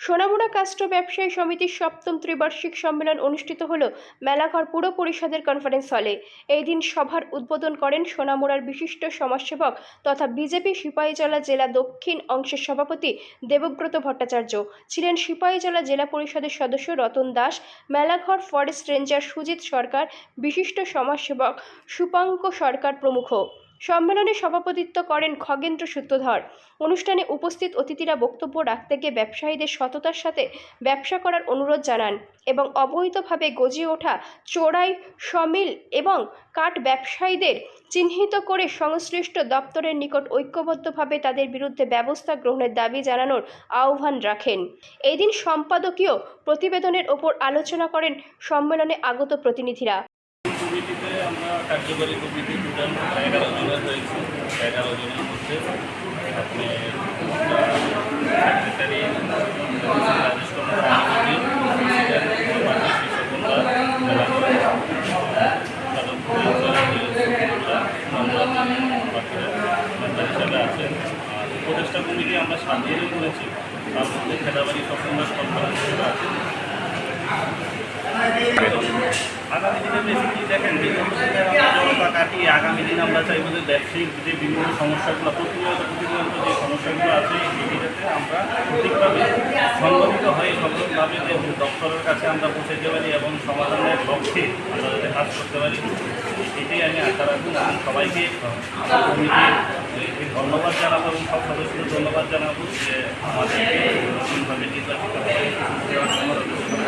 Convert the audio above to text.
Sonamura caste ব্যবসায়ী সমিতির সপ্তম ত্রিবার্ষিক সম্মেলন অনুষ্ঠিত হল মেলাঘর পুর পরিষদের কনফারেন্স হলে এই দিন সভার উদ্বোধন করেন সোনামুড়ার বিশিষ্ট সমাজসেবক তথা বিজেপি সিপাহীজলা জেলা দক্ষিণ অংশের সভাপতি দেবব্রত ভট্টাচার্য। ছিলেন সিপাহীজলা জেলা পরিষদের সদস্য রতন দাস, মেলাঘর ফরেস্ট রেঞ্জার সুজিত সরকার, বিশিষ্ট সমাজসেবক সুপাঙ্ক সরকার প্রমুখ। সম্মেলনে সভাপতিত্ব করেন খগেন্দ্র সূত্রধর। অনুষ্ঠানে উপস্থিত অতিথিরা বক্তব্য রাখতে গিয়ে ব্যবসায়ীদের সততার সাথে ব্যবসা করার অনুরোধ জানান এবং অবৈধভাবে গজিয়ে ওঠা চোরাই, সমিল এবং কাঠ ব্যবসায়ীদের চিহ্নিত করে সংশ্লিষ্ট দপ্তরের নিকট ঐক্যবদ্ধভাবে তাদের বিরুদ্ধে ব্যবস্থা গ্রহণের দাবি জানানোর আহ্বান রাখেন। এই দিন সম্পাদকীয় প্রতিবেদনের ওপর আলোচনা করেন সম্মেলনে আগত প্রতিনিধিরা। কার্যকরী কমিটি এগারো জনের মধ্যে আপনি সেক্রেটারি হিসাবে আছেন আর উপদেষ্টা কমিটি আমরা সাত জনই করেছি। তার মধ্যে খেলাবাড়ি সরকার আছে। আগামী দিনে বেসিক্যালি দেখেন জনতা কাটিয়ে আগামী দিনে আমরা চাইব যে ব্যবসায়িক যে বিভিন্ন সমস্যাগুলো, প্রতিনিয়ত প্রতিনিয়ত যে সমস্যাগুলো আছে এগুলোতে আমরা সঠিকভাবে সংগঠিত হয়ে সফলভাবে যে দপ্তরের কাছে আমরা পৌঁছাতে পারি এবং সমাধানের লক্ষ্যে আমরা যাতে কাজ করতে পারি, এটাই আমি আশা রাখব। এবং সবাইকে ধন্যবাদ জানাব এবং সব সদস্যদের ধন্যবাদ জানাব যে আমাদেরকে